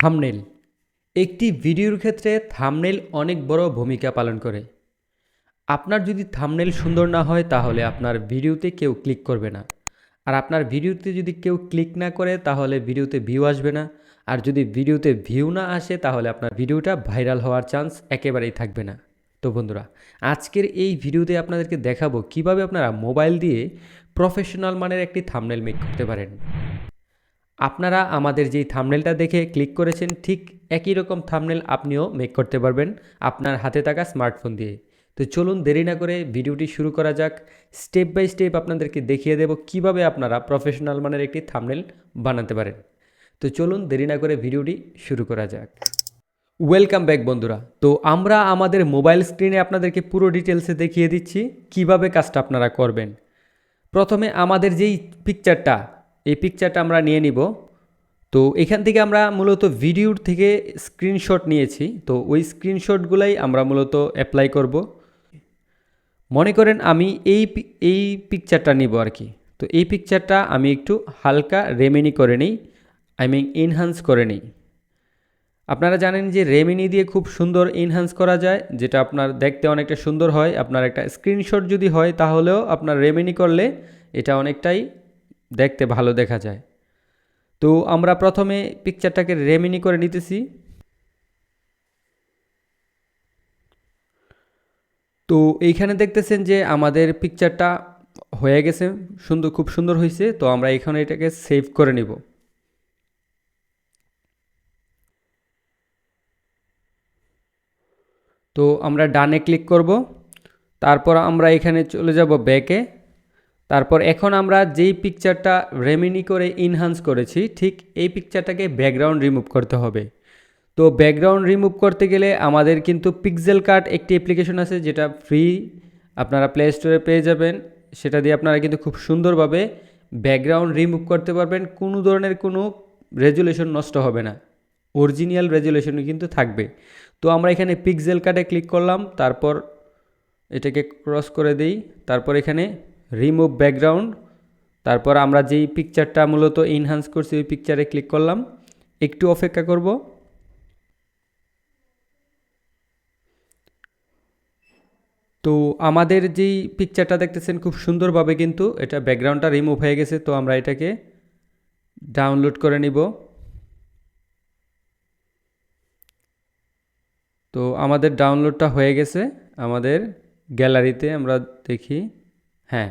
Thumbnail. একটি ভিডিওর ক্ষেত্রে থামনেল অনেক বড় ভূমিকা পালন করে। আপনার যদি থামনেল সুন্দর না হয়, তাহলে আপনার ভিডিওতে কেউ ক্লিক করবে না। আর আপনার ভিডিওতে যদি কেউ ক্লিক না করে, তাহলে ভিডিওতে ভিউ আসবে না। আর যদি ভিডিওতে ভিউ না আসে, তাহলে আপনার ভিডিওটা ভাইরাল হওয়ার চান্স একেবারেই থাকবে না। তো বন্ধুরা, আজকের এই ভিডিওতে আপনাদেরকে দেখাবো কীভাবে আপনারা মোবাইল দিয়ে প্রফেশনাল মানের একটি থামনেল মেক করতে পারেন। আপনারা আমাদের যেই থামনেলটা দেখে ক্লিক করেছেন, ঠিক একই রকম থামনেল আপনিও মেক করতে পারবেন আপনার হাতে থাকা স্মার্টফোন দিয়ে। তো চলুন দেরি না করে ভিডিওটি শুরু করা যাক। স্টেপ বাই স্টেপ আপনাদেরকে দেখিয়ে দেব কীভাবে আপনারা প্রফেশনাল মানের একটি থামনেল বানাতে পারেন। তো চলুন দেরি না করে ভিডিওটি শুরু করা যাক। ওয়েলকাম ব্যাক বন্ধুরা। তো আমরা আমাদের মোবাইল স্ক্রিনে আপনাদেরকে পুরো ডিটেলসে দেখিয়ে দিচ্ছি কীভাবে কাজটা আপনারা করবেন। প্রথমে আমাদের যেই পিকচারটা এই পিকচারটা আমরা নিয়ে নিব। তো এখান থেকে আমরা মূলত ভিডিওর থেকে স্ক্রিনশট নিয়েছি। তো ওই স্ক্রিনশটগুলাই আমরা মূলত অ্যাপ্লাই করব। মনে করেন আমি এই এই পিকচারটা নিব আর কি। তো এই পিকচারটা আমি একটু হালকা রেমেনি করে নিই। আই মিন এনহান্স করে নিই। আপনারা জানেন যে রেমিনি দিয়ে খুব সুন্দর এনহান্স করা যায়, যেটা আপনার দেখতে অনেকটা সুন্দর হয়। আপনার একটা স্ক্রিনশট যদি হয়, তাহলেও আপনার রেমিনি করলে এটা অনেকটাই দেখতে ভালো দেখা যায়। তো আমরা প্রথমে পিকচারটাকে রেমিনি করে নিতেছি। তো এইখানে দেখতেছেন যে আমাদের পিকচারটা হয়ে গেছে, সুন্দর, খুব সুন্দর হয়েছে। তো আমরা এখানে এটাকে সেভ করে নিব। তো আমরা ডানে ক্লিক করব। তারপর আমরা এখানে চলে যাব ব্যাকে তারপর এখন আমরা যেই পিকচারটা রেমিনি করে ইনহান্স করেছি, ঠিক এই পিকচারটাকে ব্যাকগ্রাউন্ড রিমুভ করতে হবে। তো ব্যাকগ্রাউন্ড রিমুভ করতে গেলে আমাদের কিন্তু পিক্সেল কার্ট একটি অ্যাপ্লিকেশন আছে যেটা ফ্রি আপনারা প্লে স্টোরে পেয়ে যাবেন। সেটা দিয়ে আপনারা কিন্তু খুব সুন্দরভাবে ব্যাকগ্রাউন্ড রিমুভ করতে পারবেন। কোনো ধরনের কোনো রেজুলেশন নষ্ট হবে না। অরিজিনাল রেজুলেশনই কিন্তু থাকবে। তো আমরা এখানে পিক্সেল কার্টে ক্লিক করলাম, তারপর এটাকে ক্রস করে দিই, তারপর এখানে রিমুভ ব্যাকগ্রাউন্ড তারপর আমরা যেই পিকচারটা মূলত ইনহান্স করছি, ওই পিকচারে ক্লিক করলাম। একটু অপেক্ষা করব। তো আমাদের যেই পিকচারটা দেখতেছেন, খুব সুন্দরভাবে কিন্তু এটা ব্যাকগ্রাউন্ডটা রিমুভ হয়ে গেছে, তো আমরা এটাকে ডাউনলোড করে নিব। তো আমাদের ডাউনলোডটা হয়ে গেছে, আমাদের গ্যালারিতে আমরা দেখি। হ্যাঁ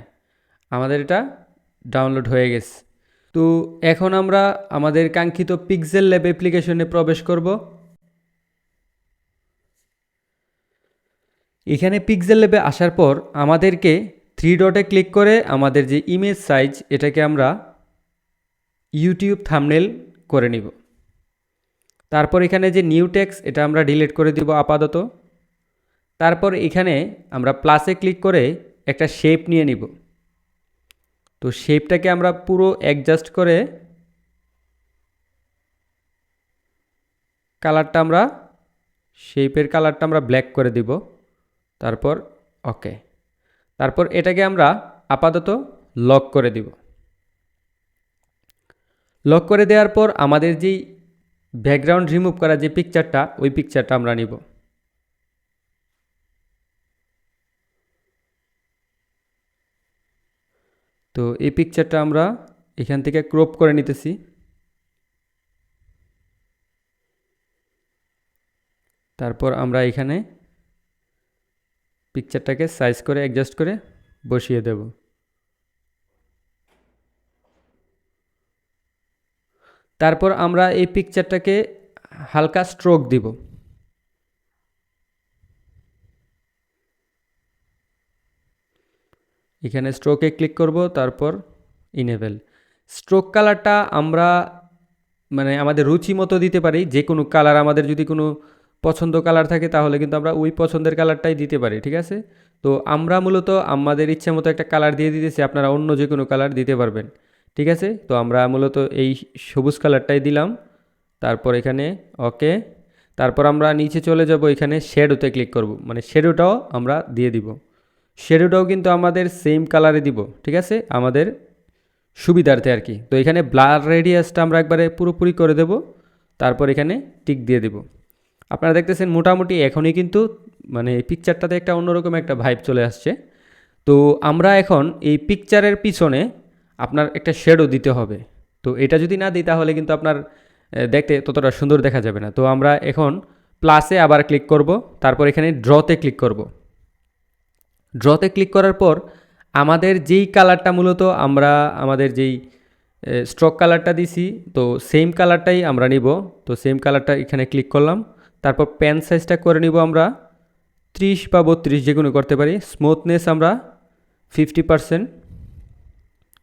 আমাদের এটা ডাউনলোড হয়ে গেছে। তো এখন আমরা আমাদের কাঙ্ক্ষিত পিক্সেল ল্যাব অ্যাপ্লিকেশনে প্রবেশ করব। এখানে পিক্সেল ল্যাবে আসার পর আমাদেরকে থ্রি ডটে ক্লিক করে আমাদের যে ইমেজ সাইজ এটাকে আমরা ইউটিউব থামনেল করে নিব। তারপর এখানে যে নিউ টেক্স এটা আমরা ডিলিট করে দিব আপাতত। তারপর এখানে আমরা প্লাসে ক্লিক করে একটা শেপ নিয়ে নিব। তো শেপটাকে আমরা পুরো অ্যাডজাস্ট করে কালারটা আমরা শেপের কালারটা আমরা ব্ল্যাক করে দিব। তারপর ওকে তারপর এটাকে আমরা আপাতত লক করে দিব। লক করে দেওয়ার পর আমাদের যেই ব্যাকগ্রাউন্ড রিমুভ করা যে পিকচারটা ওই পিকচারটা আমরা নিব। তো এই পিকচারটা আমরা এখান থেকে ক্রপ করে নিতেছি। তারপর আমরা এখানে পিকচারটাকে সাইজ করে অ্যাডজাস্ট করে বসিয়ে দেব। তারপর আমরা এই পিকচারটাকে হালকা স্ট্রোক দিব। এখানে স্ট্রোকে ক্লিক করব, তারপর ইনেবেল স্ট্রোক কালারটা আমরা মানে আমাদের রুচি মতো দিতে পারি, যে কোনো কালার আমাদের যদি কোনো পছন্দ কালার থাকে, তাহলে কিন্তু আমরা ওই পছন্দের কালারটাই দিতে পারি, ঠিক আছে? তো আমরা মূলত আমাদের ইচ্ছে মতো একটা কালার দিয়ে দিতেছি, আপনারা অন্য যে কোনো কালার দিতে পারবেন, ঠিক আছে? তো আমরা মূলত এই সবুজ কালারটাই দিলাম, তারপর এখানে ওকে তারপর আমরা নিচে চলে যাব, এখানে শেডোতে ক্লিক করব মানে শেডোটাও আমরা দিয়ে দিব। শেডোটাও কিন্তু আমাদের সেম কালারে দিব, ঠিক আছে? আমাদের সুবিধার্থে আর কি। তো এখানে ব্লার রেডিয়াসটা আমরা একবারে পুরোপুরি করে দেব, তারপর এখানে টিক দিয়ে দেব। আপনারা দেখতেছেন মোটামুটি এখনই কিন্তু মানে পিকচারটাতে একটা অন্যরকম একটা ভাইব চলে আসছে। তো আমরা এখন এই পিকচারের পিছনে আপনার একটা শেডও দিতে হবে। তো এটা যদি না দিই, তাহলে কিন্তু আপনার দেখতে ততটা সুন্দর দেখা যাবে না। তো আমরা এখন প্লাসে আবার ক্লিক করব, তারপর এখানে ড্রতে ক্লিক করব। ড্রতে ক্লিক করার পর আমাদের যেই কালারটা মূলত আমরা, আমাদের যেই স্ট্রোক কালারটা দিছি, তো সেম কালারটাই আমরা নিব। তো সেম কালারটা এখানে ক্লিক করলাম। তারপর পেন সাইজটা করে নিব আমরা। ত্রিশ বা বত্রিশ যে কোনো করতে পারি। স্মুথনেস আমরা ফিফটি পারসেন্ট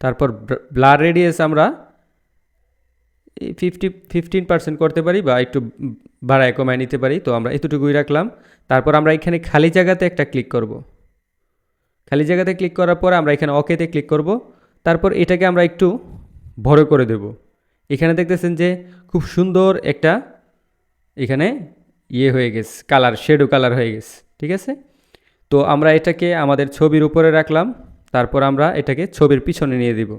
তারপর ব্লার রেডিয়াস আমরা ফিফটি ফিফটিন পার্সেন্ট করতে পারি বা একটু বাড়ায় কমায় নিতে পারি। তো আমরা এতটুকুই রাখলাম। তারপর আমরা এখানে খালি জায়গাতে একটা ক্লিক করব। খালি জায়গাতে ক্লিক করার পর আমরা এখানে ওকেতে ক্লিক করব। তারপর এটাকে আমরা একটু বড় করে দেব। এখানে দেখতেছেন যে খুব সুন্দর একটা এখানে ইয়ে হয়ে গেছে কালার শেডো কালার হয়ে গেছে, ঠিক আছে? তো আমরা এটাকে আমাদের ছবির উপরে রাখলাম, তারপর আমরা এটাকে ছবির পিছনে নিয়ে দিব।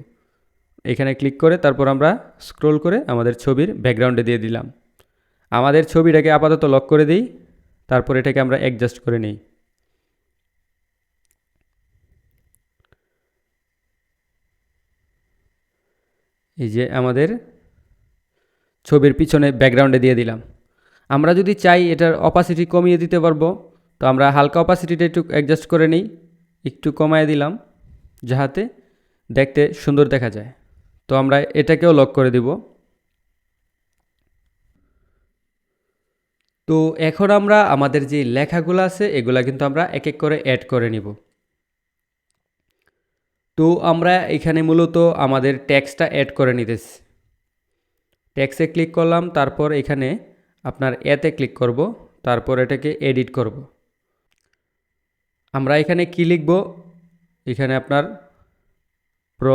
এখানে ক্লিক করে তারপর আমরা স্ক্রোল করে আমাদের ছবির ব্যাকগ্রাউন্ডে দিয়ে দিলাম। আমাদের ছবিটাকে আপাতত লক করে দিই, তারপর এটাকে আমরা অ্যাডজাস্ট করে নিই। এই যে আমাদের ছবির পিছনে ব্যাকগ্রাউন্ডে দিয়ে দিলাম। আমরা যদি চাই এটার অপাসিটি কমিয়ে দিতে পারব, তো আমরা হালকা অপাসিটিটা একটু অ্যাডজাস্ট করে নিই, একটু কমায় দিলাম, যাহাতে দেখতে সুন্দর দেখা যায়। তো আমরা এটাকেও লক করে দিব। তো এখন আমরা আমাদের যে লেখাগুলো আছে, এগুলা কিন্তু আমরা এক এক করে অ্যাড করে নিব। তো আমরা এখানে মূলত আমাদের ট্যাক্সটা অ্যাড করে নিতেছি। ট্যাক্সে ক্লিক করলাম, তারপর এখানে আপনার এতে ক্লিক করব, তারপর এটাকে এডিট করব। আমরা এখানে কি লিখব? এখানে আপনার প্র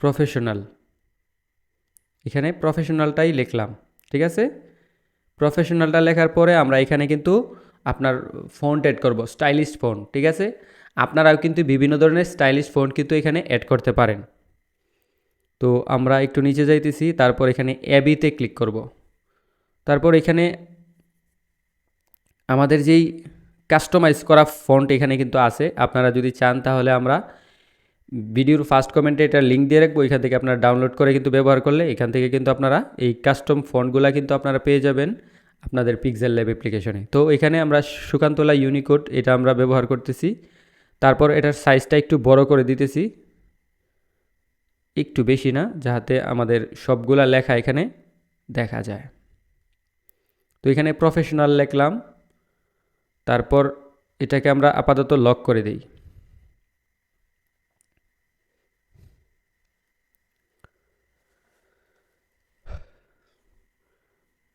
প্রফেশনাল এখানে প্রফেশনালটাই লিখলাম, ঠিক আছে? প্রফেশনালটা লেখার পরে আমরা এখানে কিন্তু আপনার ফন্ট অ্যাড করব স্টাইলিশ ফোন ঠিক আছে? আপনারাও কিন্তু বিভিন্ন ধরনের স্টাইলিশ ফোন কিন্তু এখানে অ্যাড করতে পারেন। তো আমরা একটু নিচে যাইতেছি, তারপর এখানে অ্যাবিতে ক্লিক করব। তারপর এখানে আমাদের যেই কাস্টমাইজ করা ফন্ট এখানে কিন্তু আছে, আপনারা যদি চান তাহলে আমরা ভিডিওর ফার্স্ট কমেন্টে এটা লিঙ্ক দিয়ে রাখব, এখান থেকে আপনারা ডাউনলোড করে কিন্তু ব্যবহার করলে এখান থেকে কিন্তু আপনারা এই কাস্টম ফন্টগুলো কিন্তু আপনারা পেয়ে যাবেন। আপনাদের পিক্সেল ল্যাব অ্যাপ্লিকেশনে তো এখানে আমরা সুকান্তলা ইউনিকোড এটা আমরা ব্যবহার করতেছি। তারপর এটার সাইজটা একটু বড় করে দিতেছি। একটু বেশি না, যাহাতে আমাদের সবগুলা লেখা এখানে দেখা যায়। তো এখানে প্রফেশনাল লিখলাম। তারপর এটাকে আমরা আপাতত লক করে দিই।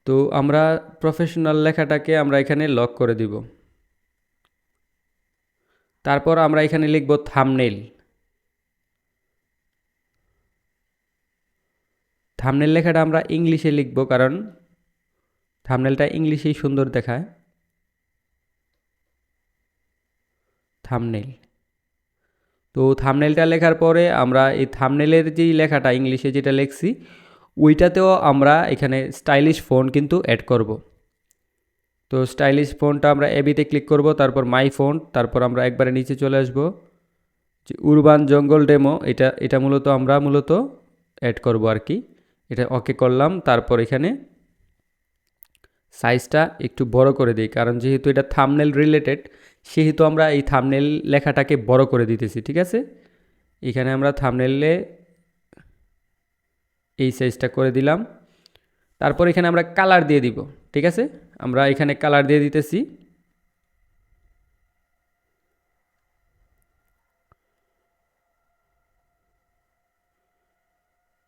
তো আমরা প্রফেশনাল লেখাটাকে আমরা এখানে লক করে দিব। তারপর আমরা এখানে লিখব থামনেল থামনেল লেখাটা আমরা ইংলিশে লিখব কারণ থামনেলটা ইংলিশেই সুন্দর দেখায়। থামনেল তো থামনেলটা লেখার পরে আমরা এই থামনেলের যেই লেখাটা ইংলিশে যেটা লিখছি ওইটাতেও আমরা এখানে স্টাইলিশ ফোন কিন্তু অ্যাড করব। তো স্টাইলিশ ফোনটা আমরা এবিতে ক্লিক করব, তারপর মাই ফোন তারপর আমরা একবারে নিচে চলে আসব। যে উরবান জঙ্গল ডেমো এটা এটা মূলত আমরা মূলত অ্যাড করব আর কি। এটা ওকে করলাম, তারপর এখানে সাইজটা একটু বড় করে দিই, কারণ যেহেতু এটা থামনেল রিলেটেড সেহেতু আমরা এই থামনেল লেখাটাকে বড় করে দিতেছি, ঠিক আছে? এখানে আমরা থামনেলে এই সাইজটা করে দিলাম। তারপর এখানে আমরা কালার দিয়ে দিব, ঠিক আছে? আমরা এখানে কালার দিয়ে দিতেছি।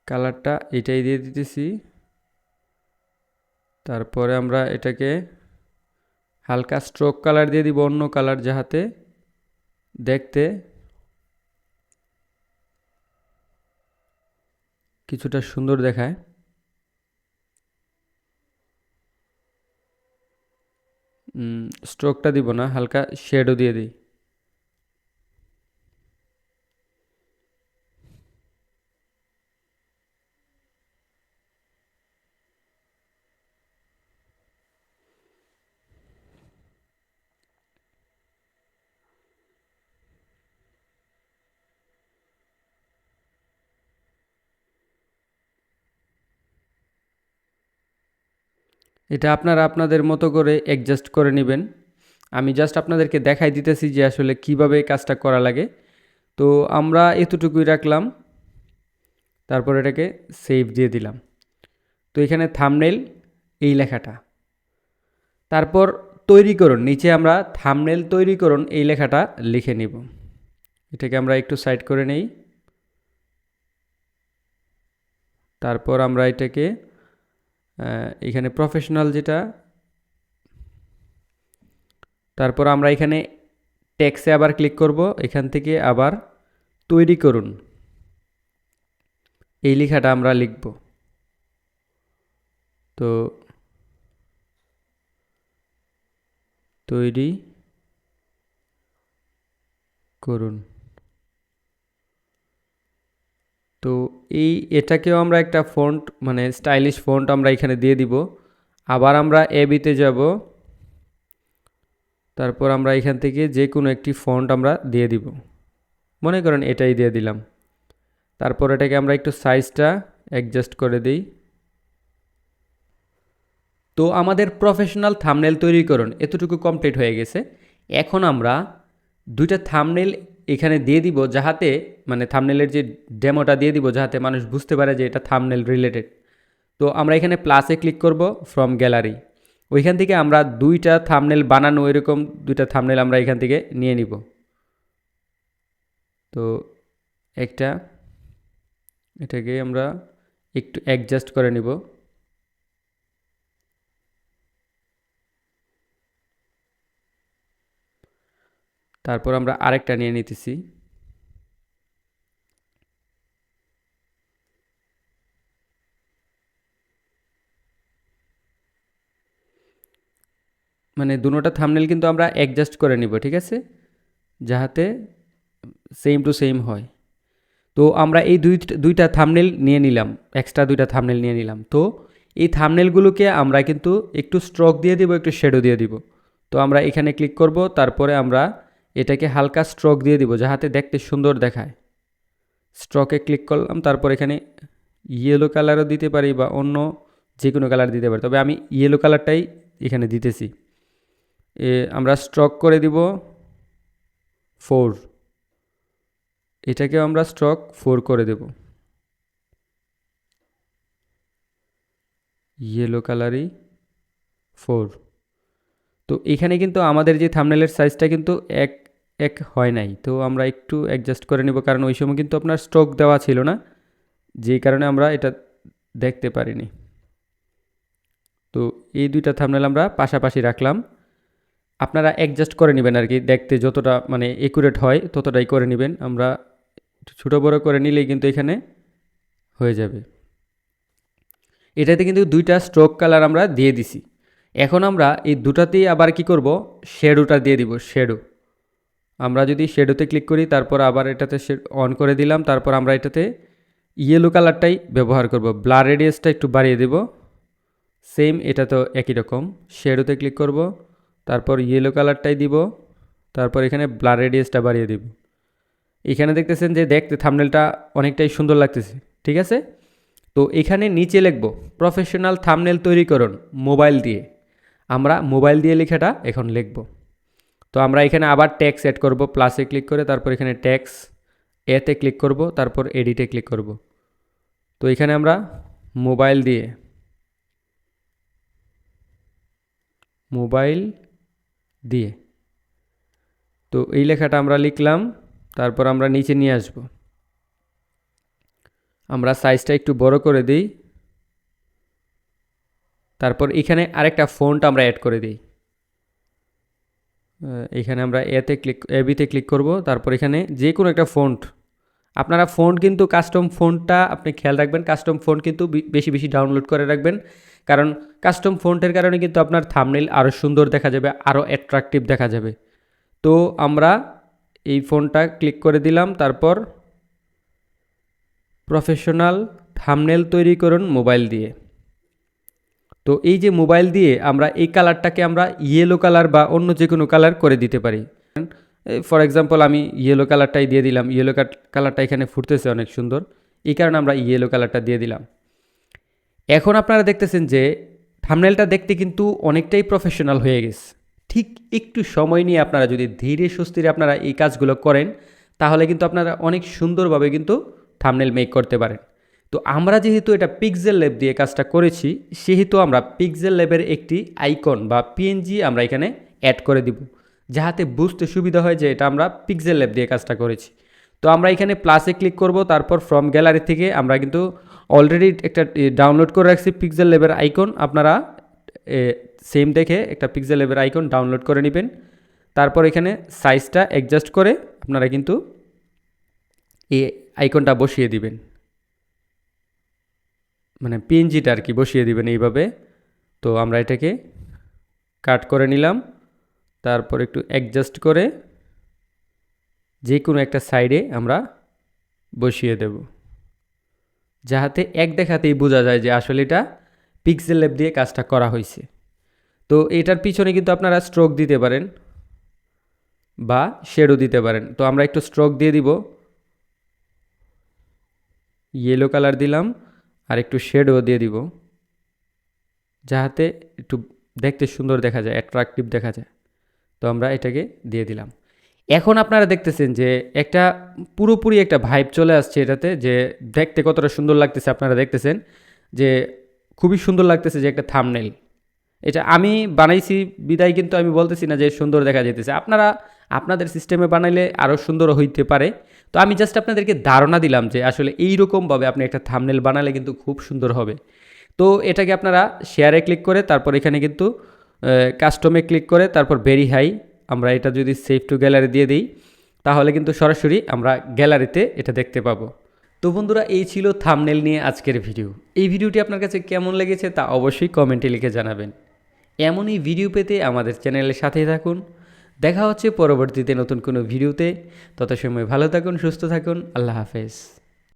কালারটা এটাই দিয়ে দিতেছি। তারপরে আমরা এটাকে হালকা স্ট্রোক কালার দিয়ে দিব অন্য কালার যাহাতে দেখতে কিছুটা সুন্দর দেখায়। স্ট্রোকটা দিব না হালকা শেডও দিয়ে দিই। এটা আপনারা আপনাদের মতো করে অ্যাডজাস্ট করে নেবেন। আমি জাস্ট আপনাদেরকে দেখাই দিতেছি যে আসলে কীভাবে কাজটা করা লাগে। তো আমরা এতটুকুই রাখলাম। তারপর এটাকে সেভ দিয়ে দিলাম। তো এখানে থামনেল এই লেখাটা। তারপর তৈরি করুন, নিচে আমরা থামনেল তৈরি করুন, এই লেখাটা লিখে নিব। এটাকে আমরা একটু সাইড করে নেই। তারপর আমরা এটাকে এখানে প্রফেশনাল যেটা, তারপর আমরা এখানে ট্যাক্সে আবার ক্লিক করব, এখান থেকে আবার তৈরি করুন। এই লেখাটা আমরা লিখব। তো তৈরি করুন। তো এই এটাকেও আমরা একটা ফন্ট মানে স্টাইলিশ ফন্ট আমরা এখানে দিয়ে দিব। আবার আমরা এবিতে যাব। তারপর আমরা এখান থেকে যে কোনো একটি ফন্ট আমরা দিয়ে দিব। মনে করেন এটাই দিয়ে দিলাম। তারপর এটাকে আমরা একটু সাইজটা অ্যাডজাস্ট করে দিই। তো আমাদের প্রফেশনাল থামনেল তৈরি করুন। এতটুকু কমপ্লিট হয়ে গেছে। এখন আমরা দুইটা থামনেল এখানে দিয়ে দিব যাহাতে মানে থামনেলের যে ডেমোটা দিয়ে দিব যাহাতে মানুষ বুঝতে পারে যে এটা থামনেল রিলেটেড তো আমরা এখানে প্লাসে ক্লিক করব ফ্রম গ্যালারি ওইখান থেকে আমরা দুইটা থামনেল বানানো এরকম দুইটা থামনেল আমরা এখান থেকে নিয়ে নিব। তো একটা, এটাকে আমরা একটু অ্যাডজাস্ট করে নিব। তারপর আমরা আরেকটা নিয়ে নিতেছি। মানে দুটোটা থামনেল কিন্তু আমরা অ্যাডজাস্ট করে নিব, ঠিক আছে? যাহাতে সেম টু সেম হয়। তো আমরা এই দুই, দুইটা থামনেল নিয়ে নিলাম এক্সট্রা দুইটা থামনেল নিয়ে নিলাম। তো এই থামনেলগুলোকে আমরা কিন্তু একটু স্ট্রোক দিয়ে দিব, একটু শেডো দিয়ে দিব। তো আমরা এখানে ক্লিক করব, তারপরে আমরা এটাকে হালকা স্ট্রোক দিয়ে দিব যাহাতে দেখতে সুন্দর দেখায়। স্ট্রোকে ক্লিক করলাম, তারপর এখানে ইয়েলো কালারও দিতে পারি বা অন্য যে কোনো কালার দিতে পারি। তবে আমি ইয়েলো কালারটাই এখানে দিতেছি। আমরা স্ট্রক করে দিব ফোর এটাকেও আমরা স্ট্রক ফোর করে দেব। ইয়েলো কালারই ফোর তো এখানে কিন্তু আমাদের যে থামনেলের সাইজটা কিন্তু এক এক হয় নাই। তো আমরা একটু অ্যাডজাস্ট করে নেব, কারণ ওই সময় কিন্তু আপনার স্ট্রোক দেওয়া ছিল না যেই কারণে আমরা এটা দেখতে পারিনি। তো এই দুইটা থামনেল আমরা পাশাপাশি রাখলাম। আপনারা অ্যাডজাস্ট করে নেবেন আর কি, দেখতে যতটা মানে একুরেট হয় ততটাই করে নেবেন। আমরা ছোটো বড়ো করে নিলেই কিন্তু এখানে হয়ে যাবে। এটাতে কিন্তু দুইটা স্ট্রোক কালার আমরা দিয়ে দিছি। এখন আমরা এই দুটাতেই আবার কি করব? শেডোটা দিয়ে দিব শেডো আমরা যদি শেডোতে ক্লিক করি, তারপর আবার এটাতে অন করে দিলাম, তারপর আমরা এটাতে ইয়েলো কালারটাই ব্যবহার করব। ব্লার রেডিয়াসটা একটু বাড়িয়ে দেব। সেম এটা তো একই রকম। শেডোতে ক্লিক করব, তারপর ইয়েলো কালারটাই দিব, তারপর এখানে ব্লার রেডিয়াসটা বাড়িয়ে দিব। এখানে দেখতেছেন যে, দেখতে থামনেলটা অনেকটাই সুন্দর লাগতেছে, ঠিক আছে? তো এখানে নিচে লিখব প্রফেশনাল থামনেল তৈরি করুন মোবাইল দিয়ে। আমরা মোবাইল দিয়ে লেখাটা এখন লিখব। তো আমরা এখানে আবার ট্যাক্স অ্যাড করব প্লাসে ক্লিক করে তারপর এখানে ট্যাক্স এতে ক্লিক করব, তারপর এডিটে ক্লিক করব। তো এখানে আমরা মোবাইল দিয়ে মোবাইল দিয়ে তো এই লেখাটা আমরা লিখলাম, তারপর আমরা নিচে নিয়ে আসব। আমরা সাইজটা একটু বড় করে দিই তারপর এখানে আরেকটা ফোনটা আমরা অ্যাড করে দিই। এখানে আমরা এতে ক্লিক এবিতে ক্লিক করব। তারপর এখানে যে কোনো একটা ফন্ট আপনারা ফোন কিন্তু কাস্টম ফোনটা আপনি খেয়াল রাখবেন কাস্টম ফোন কিন্তু বেশি বেশি ডাউনলোড করে রাখবেন। কারণ কাস্টম ফন্টের কারণে কিন্তু আপনার থামনেল আরও সুন্দর দেখা যাবে আরও অ্যাট্রাকটিভ দেখা যাবে। তো আমরা এই ফোনটা ক্লিক করে দিলাম। তারপর প্রফেশনাল থামনেল তৈরি করুন মোবাইল দিয়ে। তো এই যে মোবাইল দিয়ে আমরা এই কালারটাকে আমরা ইয়েলো কালার বা অন্য যে কোনো কালার করে দিতে পারি। ফর এক্সাম্পল আমি ইয়েলো কালারটাই দিয়ে দিলাম। ইয়েলো কালারটা এখানে ফুটতেছে অনেক সুন্দর। এই কারণে আমরা ইয়েলো কালারটা দিয়ে দিলাম। এখন আপনারা দেখতেছেন যে থামনেলটা দেখতে কিন্তু অনেকটাই প্রফেশনাল হয়ে গেছে। ঠিক একটু সময় নিয়ে আপনারা যদি ধীরে সুস্থিরে আপনারা এই কাজগুলো করেন, তাহলে কিন্তু আপনারা অনেক সুন্দরভাবে কিন্তু থামনেল মেক করতে পারেন। তো আমরা যেহেতু এটা পিক্সেল ল্যাব দিয়ে কাজটা করেছি, সেহেতু আমরা পিক্সেল ল্যাবের একটি আইকন বা পিএনজি আমরা এখানে অ্যাড করে দিব, যাহাতে বুঝতে সুবিধা হয় যে এটা আমরা পিক্সেল ল্যাব দিয়ে কাজটা করেছি। তো আমরা এখানে প্লাসে ক্লিক করব, তারপর ফ্রম গ্যালারি থেকে আমরা কিন্তু অলরেডি একটা ডাউনলোড করে রাখছি পিক্সেল ল্যাবের আইকন আপনারা সেম দেখে একটা পিক্সেল ল্যাবের আইকন ডাউনলোড করে নেবেন। তারপর এখানে সাইজটা অ্যাডজাস্ট করে আপনারা কিন্তু এই আইকনটা বসিয়ে দিবেন। মানে পিএনজিটা আর কি বসিয়ে দিবেন এইভাবে। তো আমরা এটাকে কাট করে নিলাম। তারপর একটু অ্যাডজাস্ট করে যে কোনো একটা সাইডে আমরা বসিয়ে দেব। যাহাতে এক দেখাতেই বোঝা যায় যে আসলে এটা পিক্সেল ল্যাব দিয়ে কাজটা করা হয়েছে। তো এটার পিছনে কিন্তু আপনারা স্ট্রোক দিতে পারেন বা শেডও দিতে পারেন। তো আমরা একটু স্ট্রোক দিয়ে দিব। ইয়েলো কালার দিলাম। আর একটু শেডও দিয়ে দিব, যাহাতে একটু দেখতে সুন্দর দেখা যায় অ্যাট্রাকটিভ দেখা যায়। তো আমরা এটাকে দিয়ে দিলাম। এখন আপনারা দেখতেছেন যে একটা পুরোপুরি একটা ভাইব চলে আসছে এটাতে, যে দেখতে কতটা সুন্দর লাগতেছে আপনারা দেখতেছেন, যে খুবই সুন্দর লাগতেছে যে একটা থামনেল এটা আমি বানাইছি, বিদায় কিন্তু আমি বলতেছি না যে সুন্দর দেখা যেতেছে আপনারা আপনাদের সিস্টেমে বানাইলে আরও সুন্দর হইতে পারে। তো আমি জাস্ট আপনাদেরকে ধারণা দিলাম যে আসলে এই রকমভাবে আপনি একটা থামনেল বানালে কিন্তু খুব সুন্দর হবে। তো এটাকে আপনারা শেয়ারে ক্লিক করে, তারপর এখানে কিন্তু কাস্টমে ক্লিক করে, তারপর ভেরি হাই আমরা এটা যদি সেভ টু গ্যালারি দিয়ে দিই, তাহলে কিন্তু সরাসরি আমরা গ্যালারিতে এটা দেখতে পাবো। তো বন্ধুরা, এই ছিল থামনেল নিয়ে আজকের ভিডিও এই ভিডিওটি আপনার কাছে কেমন লেগেছে তা অবশ্যই কমেন্টে লিখে জানাবেন। এমনই ভিডিও পেতে আমাদের চ্যানেলের সাথেই থাকুন। দেখা হচ্ছে পরবর্তীতে নতুন কোনো ভিডিওতে। তত সময় ভালো থাকুন সুস্থ থাকুন আল্লাহ হাফেজ।